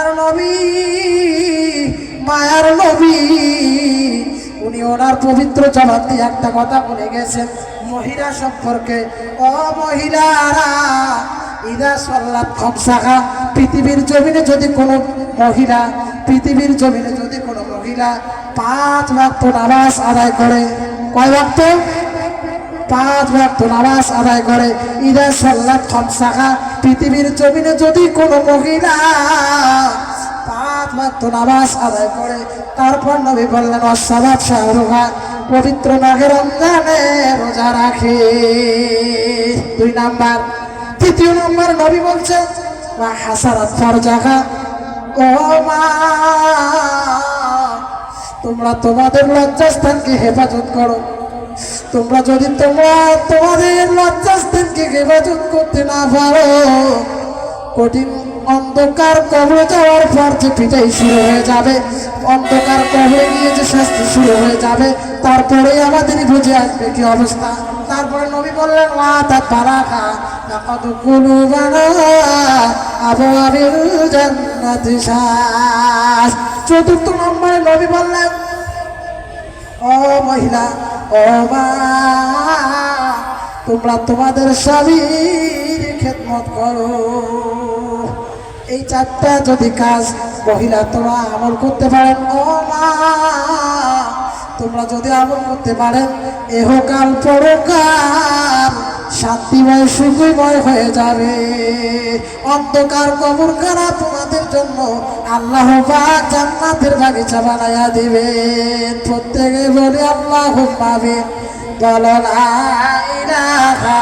দয়ার নবী, মায়ার নবী। উনি ওনার পবিত্র জবাব দিয়ে একটা কথা বলে গেছেন, মহিলা সম্পর্কে, ও মহিলারা, ইদা সল্লাত খমসাখা পৃথিবীর জমিনে যদি কোনো মহিলা, পৃথিবীর জমিনে যদি কোনো মহিলা পাঁচ ভক্ত নামাজ আদায় করে, কয় ভক্ত পাঁচ ভক্ত নামাজ আদায় করে, ইদা সল্লাত খমসাখা পৃথিবীর জমিনে যদি কোনো মহিলা ভক্ত নামাজ আদায় করে। তারপর নবী বললেন অসাবাদ শাহরুখা, পবিত্র মাঘে রমজানে রোজা রাখে। দুই নাম্বার। তৃতীয় নম্বর, নবী বলছেন বা হাসারাত ফরজাখা ও মা, তোমরা তোমাদের লজ্জাস্থানকে হেফাজত করো। তোমরা যদি তোমরা তোমাদের লজ্জাস্থানকে হেফাজত করতে না পারো কঠিন অন্ধকার কবরে যাওয়ার পর যে পিটাই শুরু হয়ে যাবে, অন্ধকার কবরে গিয়ে যে শাস্তি শুরু হয়ে যাবে, তারপরে আমাদেরই বুঝে আসবে কি অবস্থা। তারপরে নবী বললেন মা তার পারাখা কত কুলু বানা আবু জান্নাতি শ্বাস চতুর্থ নম্বরে নবী বললেন, ও মহিলা, ও মা, তোমরা তোমাদের স্বামীর খেদমত করো। এই চারটা যদি কাজ মহিলা তোমরা আমল করতে পারেন, ও মা, তোমরা যদি আমল করতে পারেন এহকাল পরকাল শান্তিময়, সুখময় হয়ে যাবে। অন্ধকার, কবর কারা তোমাদের জন্য আল্লাহ জান্নাতের বাগিচা বানাইয়া দিবেন প্রত্যেকে বলে আল্লাহ পাবেন বলো ইলাহা